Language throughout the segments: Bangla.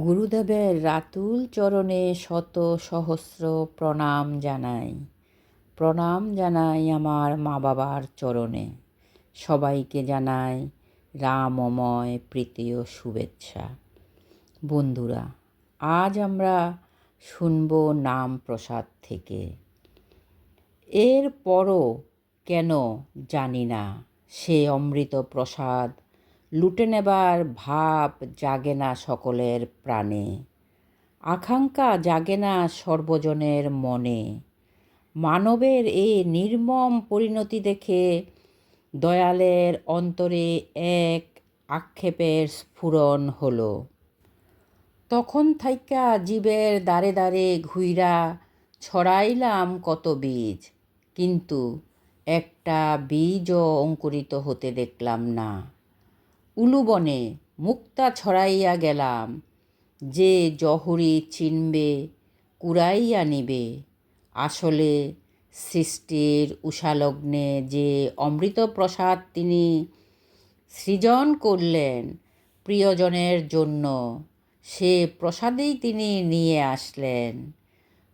গুরুদেবের রাতুল চরণে শত সহস্র প্রণাম জানাই। প্রণাম জানাই আমার মা বাবার চরণে। সবাইকে জানাই রামময় প্রীতি ও শুভেচ্ছা। বন্ধুরা, আজ আমরা শুনব নাম প্রসাদ থেকে। এর পরও কেন জানি না সে অমৃত প্রসাদ লুটে নেবার ভাব জাগে না সকলের প্রাণে। আকাঙ্ক্ষা জাগে না সর্বজনের মনে। মানবের এ নির্মম পরিণতি দেখে দয়ালের অন্তরে এক আক্ষেপের স্ফুরণ হলো। তখন থাইকা জীবের দ্বারে দ্বারে ঘুইরা ছড়াইলাম কত বীজ, কিন্তু একটা বীজও অঙ্কুরিত হতে দেখলাম না। উলুবনে মুক্তা ছড়াইয়া গেলাম। যে জহুরি চিনবে, কুড়াইয়া নিবে। আসলে সৃষ্টির উষালগ্নে যে অমৃত প্রসাদ তিনি সৃজন করলেন প্রিয়জনের জন্য, সে প্রসাদেই তিনি নিয়ে আসলেন।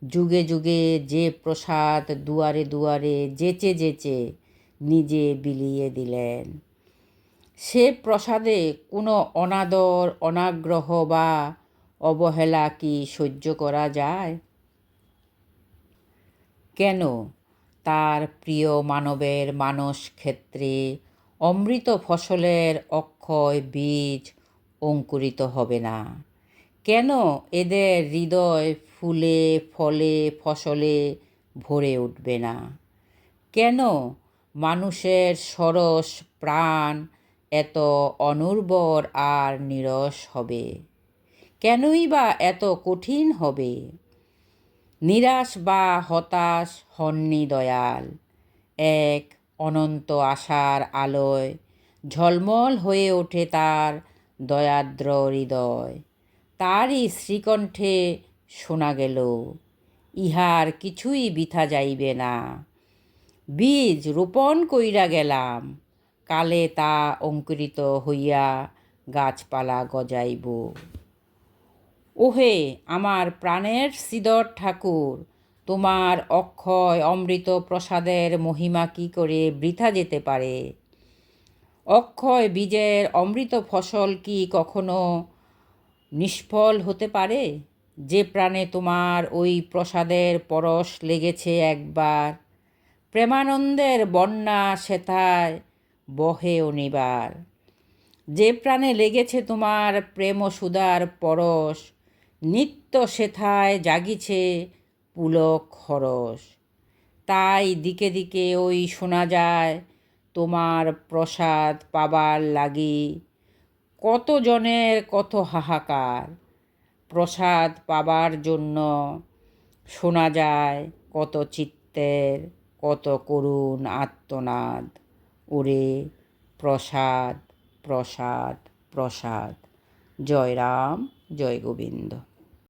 যুগে যুগে যে প্রসাদ দুয়ারে দুয়ারে যেচে যেচে নিজে বিলিয়ে দিলেন। সে প্রসাদে কোনো অনাদর, অনাগ্রহ বা অবহেলা কি সহ্য করা যায়? কেন তার প্রিয় মানবের মানস ক্ষেত্রে অমৃত ফসলের অক্ষয় বীজ অঙ্কুরিত হবে না? কেন এদের হৃদয় ফুলে, ফলে, ফসলে ভরে উঠবে না? কেন মানুষের সরস প্রাণ এত অনুর্বর আর নিরস হবে। কেনই বা এত কঠিন হবে? নিরাশ বা হতাশ হননি দয়াল। এক অনন্ত আশার আলোয় ঝলমল হয়ে ওঠে তার দয়াদ্র হৃদয়। তারই শ্রীকণ্ঠে শোনা গেল, ইহার কিছুই বিথা যাইবে না। বীজ রোপণ কইরা গেলাম কালে তা অঙ্কুরিত হইয়া গাছপালা গজাইব। ওহে আমার প্রাণের সিদর ঠাকুর, তোমার অক্ষয় অমৃত প্রসাদের মহিমা কি করে বৃথা যেতে পারে? অক্ষয় বীজের অমৃত ফসল কি কখনো নিষ্ফল হতে পারে? যে প্রাণে তোমার ওই প্রসাদের পরশ লেগেছে একবার, প্রেমানন্দের বন্যা সেথায় বহে অনিবার যে প্রাণে লেগেছে তোমার প্রেম সুদার পরশ, নিত্য সেথায় জাগিছে পুলক খরস তাই দিকে দিকে ওই শোনা যায়, তোমার প্রসাদ পাবার লাগি। কত জনের কত হাহাকার, প্রসাদ পাবার জন্য শোনা যায় কত চিত্তের, কত করুণ আত্মনাদ। ওরে প্রসাদ প্রসাদ প্রসাদ। জয় রাম জয় গোবিন্দ।